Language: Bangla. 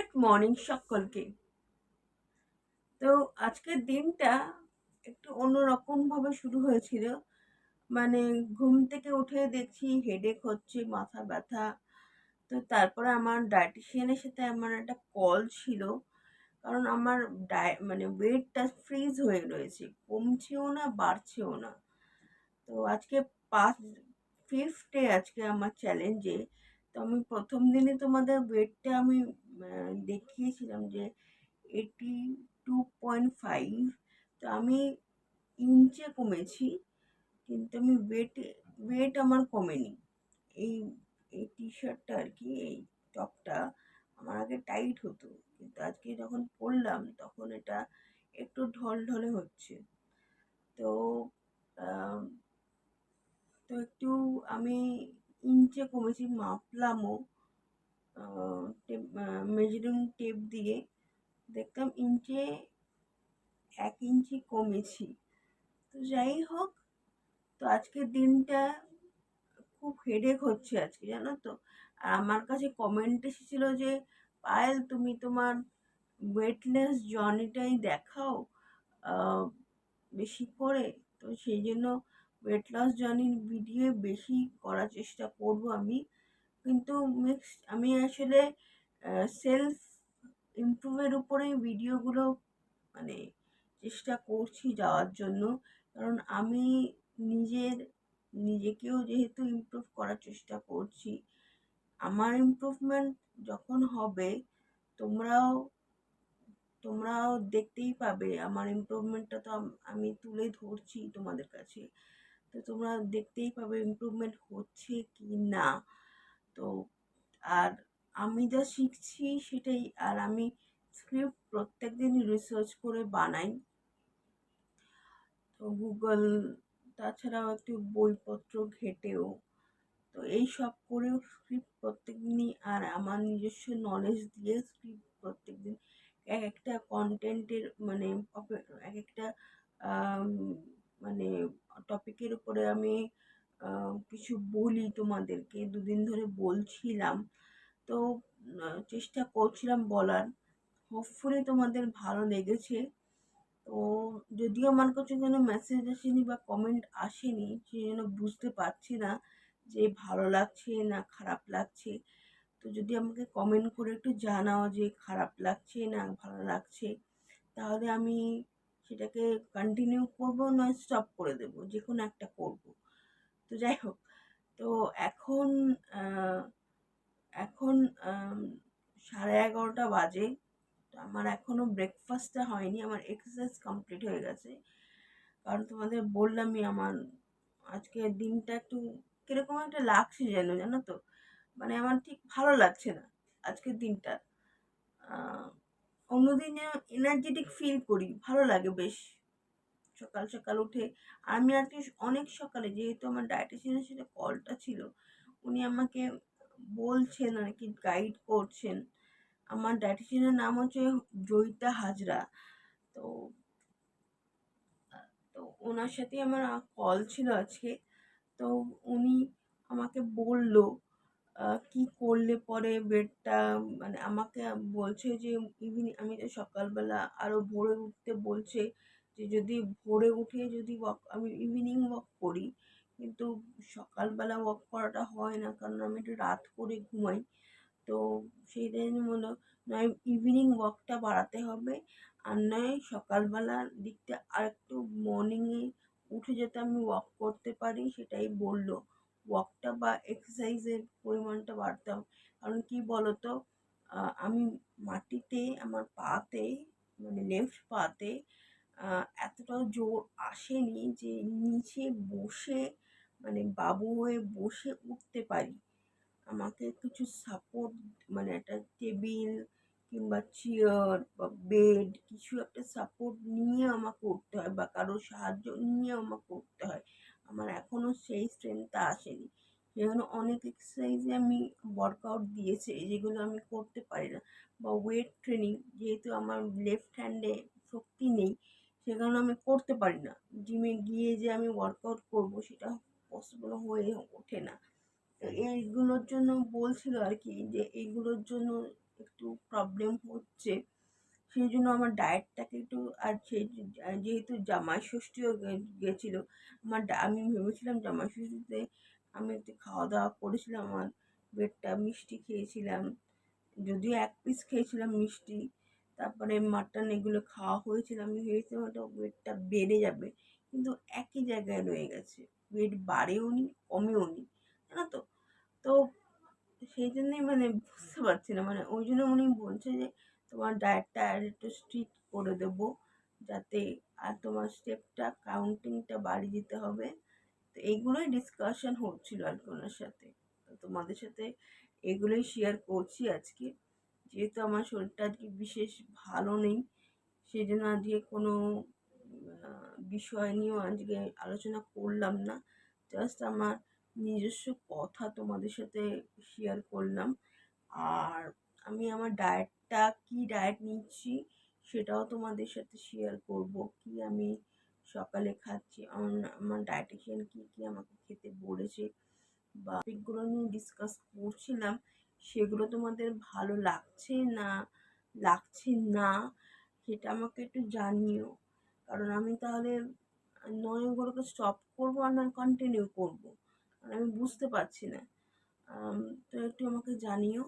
গুড মর্নিং সকলকে। তো আজকের দিনটা একটু অন্যরকম ভাবে শুরু হয়েছিল। মানে ঘুম থেকে উঠে দেখছি হেডেক হচ্ছে, মাথা ব্যথা। তো তারপরে আমার ডায়েটিশিয়ানের সাথে আমার একটা কল ছিল। কারণ আমার ডায় মানে ওয়েটটা ফ্রিজ হয়ে রয়েছে, কমছেও না, বাড়ছেও না। তো আজকে পাঁচ ফিফথ ডে আজকে আমার চ্যালেঞ্জে তো আমি প্রথম দিনে তোমাদের ওয়েটটা আমি দেখিয়েছিলাম যে এইটি টু পয়েন্ট ফাইভ তো আমি ইঞ্চে কমেছি, কিন্তু আমি ওয়েট ওয়েট আমার কমেনি। এই এই টি শার্টটা আর কি, এই টপটা আমার আগে টাইট হতো, কিন্তু আজকে যখন পরলাম, তখন এটা একটু ঢল ঢলে হচ্ছে। তো তো একটু আমি ইঞ্চে কমেছি মাপলামও টেপ মেজারিং টেপ দিয়ে। দেখতাম ইঞ্চে এক ইঞ্চি কমেছি। তো যাই হোক, তো আজকের দিনটা খুব হেডেক হচ্ছে আজকে, জানো তো। আর আমার কাছে কমেন্ট এসেছিল যে, পায়েল, তুমি তোমার ওয়েটলেস জার্নিটাই দেখাও বেশি করে। তো সেই জন্য ওয়েট লস জার্নির ভিডিও বেশি করার চেষ্টা করব আমি। কিন্তু মিক্স আমি আসলে সেলফ ইমপ্রুভের উপরেই ভিডিওগুলো মানে চেষ্টা করছি যাওয়ার জন্য। কারণ আমি নিজের, নিজেকেও যেহেতু ইমপ্রুভ করার চেষ্টা করছি, আমার ইমপ্রুভমেন্ট যখন হবে, তোমরাও তোমরাও দেখতেই পাবে আমার ইমপ্রুভমেন্টটা তো আমি তুলে ধরছি তোমাদের কাছে। তো তোমরা দেখতেই পাবে ইমপ্রুভমেন্ট হচ্ছে কি না। তো আর আমি যা শিখছি সেটাই, আর আমি স্ক্রিপ্ট প্রত্যেক দিন রিসার্চ করে বানাই। তো গুগল তাছাড়াও একটু বইপত্র ঘেটেও। তো এই সব করেও স্ক্রিপ্ট প্রত্যেক দিনই আর আমার নিজস্ব নলেজ দিয়ে স্ক্রিপ্ট প্রত্যেক দিন এক একটা কন্টেন্টের মানে এক একটা মানে টপিকের উপরে আমি কিছু বলি তোমাদেরকে। দুদিন ধরে বলছিলাম। তো চেষ্টা করছিলাম বলার। হোপফুলি তোমাদের ভালো লেগেছে। তো যদিও আমার কাছে যেন মেসেজ আসেনি বা কমেন্ট আসেনি, সে যেন বুঝতে পারছি না যে ভালো লাগছে না খারাপ লাগছে। তো যদি আমাকে কমেন্ট করে একটু জানাও যে খারাপ লাগছে না, ভালো লাগছে, তাহলে আমি সেটাকে কন্টিনিউ করব নয় স্টপ করে দেবো যে কোনো একটা করব। তো যাই হোক, তো এখন এখন সাড়ে এগারোটা বাজে, তো আমার এখনও ব্রেকফাস্টটা হয়নি, আমার এক্সারসাইজ কমপ্লিট হয়ে গেছে। কারণ তোমাদের বললামই আমার আজকের দিনটা একটু কীরকম একটা লাগছে যেন, জানো তো? মানে আমার ঠিক ভালো লাগছে না আজকের দিনটা। অন্যদিন এনার্জেটিক ফিল করি, ভালো লাগে বেশ। সকাল সকাল উঠে আমি আজকে অনেক সকালে, যেহেতু আমার ডায়েটিশিয়ানের সাথে কলটা ছিল, উনি আমাকে বলছেন আর কি গাইড করছেন। আমার ডায়েটিশিয়ানের নাম হচ্ছে জয়িতা হাজরা। তো তো ওনার সাথে আমার কল ছিল আজকে। তো উনি আমাকে বলল কি করলে পরে বেডটা মানে আমাকে বলছে যে, ইভিনিং, আমি তো সকালবেলা আরও ভোরে উঠতে বলছে যে, যদি ভোরে উঠে যদি ওয়াক, আমি ইভিনিং ওয়াক করি। কিন্তু সকালবেলা ওয়াক করাটা হয় না, কারণ আমি একটু রাত করে ঘুমাই। তো সেই জন্য হলো নয় ইভিনিং ওয়াকটা বাড়াতে হবে। আর নয় সকালবেলার দিকটা আর একটু মর্নিংয়ে উঠে যাতে আমি ওয়াক করতে পারি, সেটাই বলল। ওয়াকটা বা এক্সারসাইজের পরিমাণটা বাড়তে হবে কারণ কী বলতো? আমি মাটিতে, আমার পাতে মানে লেফট পাতে এতটাও জোর আসেনি যে নিচে বসে মানে বাবু হয়ে বসে উঠতে পারি। আমাকে কিছু সাপোর্ট মানে একটা টেবিল কিংবা চেয়ার বা বেড কিছু একটা সাপোর্ট নিয়ে আমাকে উঠতে হয় বা কারোর সাহায্য নিয়ে আমাকে উঠতে হয়। আমার এখনও সেই স্ট্রেংথটা আসেনি। সেজন্য অনেক এক্সারসাইজে আমি ওয়ার্কআউট দিয়েছে, যেগুলো আমি করতে পারি না। বা ওয়েট ট্রেনিং যেহেতু আমার লেফট হ্যান্ডে শক্তি নেই সে কারণে আমি করতে পারি না। জিমে গিয়ে যে আমি ওয়ার্কআউট করব, সেটা পসিবল হয়ে ওঠে না। এইগুলোর জন্য বলছিল আর কি যে, এইগুলোর জন্য একটু প্রবলেম হচ্ছে। সেই জন্য আমার ডায়েটটাকে একটু, আর সেই যেহেতু জামাই ষষ্ঠীও গেছিল, আমার আমি ভেবেছিলাম জামাই ষষ্ঠীতে আমি একটু খাওয়া দাওয়া করেছিলাম, আমার পেটটা মিষ্টি খেয়েছিলাম, যদিও এক পিস খেয়েছিলাম মিষ্টি, তারপরে মাটন এগুলো খাওয়া হয়েছিল, আমি ভেবেছিলাম ওটা ওয়েটটা বেড়ে যাবে, কিন্তু একই জায়গায় রয়ে গেছে ওয়েট বাড়েও নি, কমেও নি, জানো তো? তো সেই জন্যই মানে বুঝতে পারছি না মানে ওই জন্য উনি বলছে যে তোমার ডায়েটটা আর একটু স্ট্রিক্ট করে দেবো, যাতে আর তোমার স্টেপটা কাউন্টিংটা বাড়িয়ে দিতে হবে। তো এইগুলোই ডিসকাশন হচ্ছিল আর কি ওনার সাথে। তো তোমাদের সাথে এগুলোই শেয়ার করছি আজকে। যেহেতু আমার শরীরটা আজকে বিশেষ ভালো নেই সেই জন্য আজকে কোনো বিষয় নিয়েও আজকে আলোচনা করলাম না। জাস্ট আমার নিজস্ব কথা তোমাদের সাথে শেয়ার করলাম। আর আমি আমার ডায়েটটা কি ডায়েট নিচ্ছি সেটাও তোমাদের সাথে শেয়ার করব। কি আমি সকালে খাচ্ছি আমার ডায়েটিশিয়ান কী কী আমাকে খেতে বলেছে বা এগুলো নিয়ে ডিসকাস করছিলাম, সেগুলো তোমাদের ভালো লাগছে না লাগছে না, সেটা আমাকে একটু জানিও। কারণ আমি তাহলে নয় ওগুলোকে স্টপ করব আর নয় কন্টিনিউ করব। কারণ আমি বুঝতে পারছি না। তো একটু আমাকে জানিও।